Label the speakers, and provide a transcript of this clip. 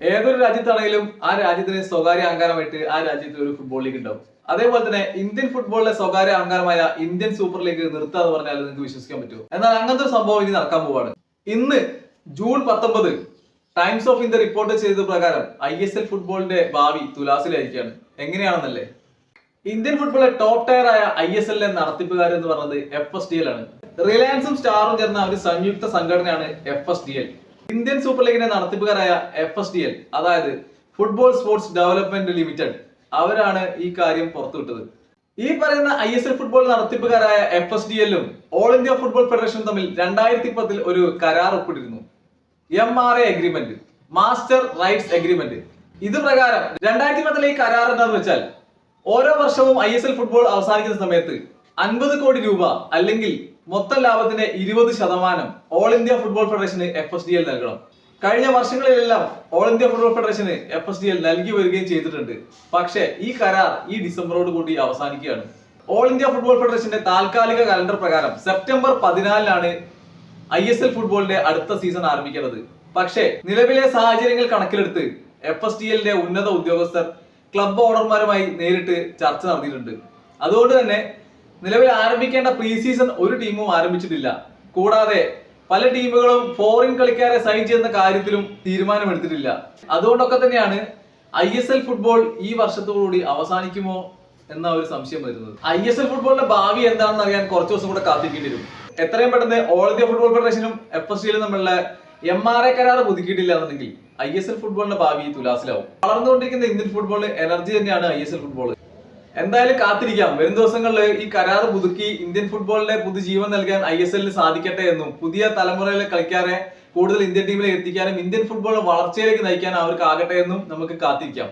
Speaker 1: ഏതൊരു രാജ്യത്താണെങ്കിലും ആ രാജ്യത്തിന് സ്വകാര്യ അഹങ്കാരമായിട്ട് ആ രാജ്യത്ത് ഒരു ഫുട്ബോൾ ലീഗ് ഉണ്ടാവും. അതേപോലെ തന്നെ ഇന്ത്യൻ ഫുട്ബോളിലെ സ്വകാര്യ അഹങ്കാരമായ ഇന്ത്യൻ സൂപ്പർ ലീഗ് നിർത്താന്ന് പറഞ്ഞാൽ നിങ്ങൾക്ക് വിശ്വസിക്കാൻ പറ്റുമോ? എന്നാൽ അങ്ങനത്തെ ഒരു സംഭവം ഇനി നടക്കാൻ പോവാണ്. ഇന്ന് ജൂൺ പത്തൊമ്പത് ടൈംസ് ഓഫ് ഇന്ത്യ റിപ്പോർട്ട് ചെയ്ത പ്രകാരം ഐ എസ് എൽ ഫുട്ബോളിന്റെ ഭാവി തുലാസിലായിരിക്കുകയാണ്. എങ്ങനെയാണെന്നല്ലേ? ഇന്ത്യൻ ഫുട്ബോളിലെ ടോപ്പ് ടയർ ആയ ഐ എസ് എല്ലിലെ നടത്തിപ്പുകാർ എന്ന് പറയുന്നത് എഫ് എസ് ഡി എൽ ആണ്. റിലയൻസും സ്റ്റാറും ചേർന്ന ഒരു സംയുക്ത സംഘടനയാണ് F S D L Indian super ലീഗിന്റെ നടത്തിപ്പുകാരായ എഫ് എസ് ഡി എൽ അതായത് ഫുട്ബോൾ സ്പോർട്സ് ഡെവലപ്മെന്റ് ലിമിറ്റഡ് അവരാണ് ഈ കാര്യം പുറത്തുവിട്ടത്. ഈ പറയുന്ന ഐ എസ് എൽ ഫുട്ബോൾ നടത്തിപ്പുകാരായ എഫ് എസ് ഡി എല്ലും ഓൾ ഇന്ത്യ ഫുട്ബോൾ ഫെഡറേഷനും തമ്മിൽ രണ്ടായിരത്തി പത്തിൽ ഒരു കരാർ ഒപ്പിട്ടിരുന്നു. M R A agreement master rights agreement ഇത് പ്രകാരം രണ്ടായിരത്തി പത്തിലെ ഈ കരാർ എന്താണെന്ന് വെച്ചാൽ ഓരോ വർഷവും ഐ എസ് എൽ ഫുട്ബോൾ അവസാനിക്കുന്ന സമയത്ത് അൻപത് കോടി രൂപ അല്ലെങ്കിൽ മൊത്തം ലാഭത്തിന്റെ ഇരുപത് ശതമാനം ഓൾ ഇന്ത്യ ഫുട്ബോൾ ഫെഡറേഷന് എഫ് എസ് ഡി എൽ നൽകണം. കഴിഞ്ഞ വർഷങ്ങളിലെല്ലാം ഓൾ ഇന്ത്യ ഫുട്ബോൾ ഫെഡറേഷന് എഫ് എസ് ഡി എൽ നൽകി വരികയും ചെയ്തിട്ടുണ്ട്. പക്ഷേ ഈ കരാർ ഈ ഡിസംബറോട് കൂടി അവസാനിക്കുകയാണ്. ഓൾ ഇന്ത്യ ഫുട്ബോൾ ഫെഡറേഷന്റെ താൽക്കാലിക കലണ്ടർ പ്രകാരം സെപ്റ്റംബർ പതിനാലിനാണ് ഐ എസ് എൽ ഫുട്ബോളിന്റെ അടുത്ത സീസൺ ആരംഭിക്കുന്നത്. പക്ഷേ നിലവിലെ സാഹചര്യങ്ങൾ കണക്കിലെടുത്ത് എഫ് എസ് ഡി എല്ലിന്റെ ഉന്നത ഉദ്യോഗസ്ഥർ ക്ലബ് ഓണർമാരുമായി നേരിട്ട് ചർച്ച നടത്തിയിട്ടുണ്ട്. അതുകൊണ്ട് തന്നെ നിലവിൽ ആരംഭിക്കേണ്ട പ്രീ സീസൺ ഒരു ടീമും ആരംഭിച്ചിട്ടില്ല. കൂടാതെ പല ടീമുകളും ഫോറിൻ കളിക്കാരെ സൈൻ ചെയ്യുന്ന കാര്യത്തിലും തീരുമാനമെടുത്തിട്ടില്ല. അതുകൊണ്ടൊക്കെ തന്നെയാണ് ഐ എസ് എൽ ഫുട്ബോൾ ഈ വർഷത്തോടുകൂടി അവസാനിക്കുമോ എന്ന ഒരു സംശയം വരുന്നത്. ഐ എസ് എൽ ഫുട്ബോളിന്റെ ഭാവി എന്താണെന്ന് അറിയാൻ കുറച്ച് ദിവസം കൂടെ കാത്തിക്കേണ്ടി വരും. എത്രയും പെട്ടെന്ന് ഓൾ ഇന്ത്യ ഫുട്ബോൾ ഫെഡറേഷനും എഫ് എസ് സിയിലും തമ്മിലുള്ള എം ആർ എ കരാർ പുതുക്കിയിട്ടില്ല എന്നുണ്ടെങ്കിൽ ഐ എസ് എൽ ഫുട്ബോളിന്റെ ഭാവി തുലാസിലാവും. വളർന്നുകൊണ്ടിരിക്കുന്ന ഇന്ത്യൻ ഫുട്ബോളിന് എനർജി തന്നെയാണ് ഐ എസ് എൽ ഫുട്ബോൾ എന്തായാലും കാത്തിരിക്കാം. വരും ദിവസങ്ങളിൽ ഈ കരാർ പുതുക്കി ഇന്ത്യൻ ഫുട്ബോളിലെ പുതുജീവൻ നൽകാൻ ഐ എസ് എല്ലിന് സാധിക്കട്ടെ എന്നും പുതിയ തലമുറയിലെ കളിക്കാരെ കൂടുതൽ ഇന്ത്യൻ ടീമിലേക്ക് എത്തിക്കാനും ഇന്ത്യൻ ഫുട്ബോൾ വളർച്ചയിലേക്ക് നയിക്കാനും അവർക്ക് ആകട്ടെ എന്നും നമുക്ക് കാത്തിരിക്കാം.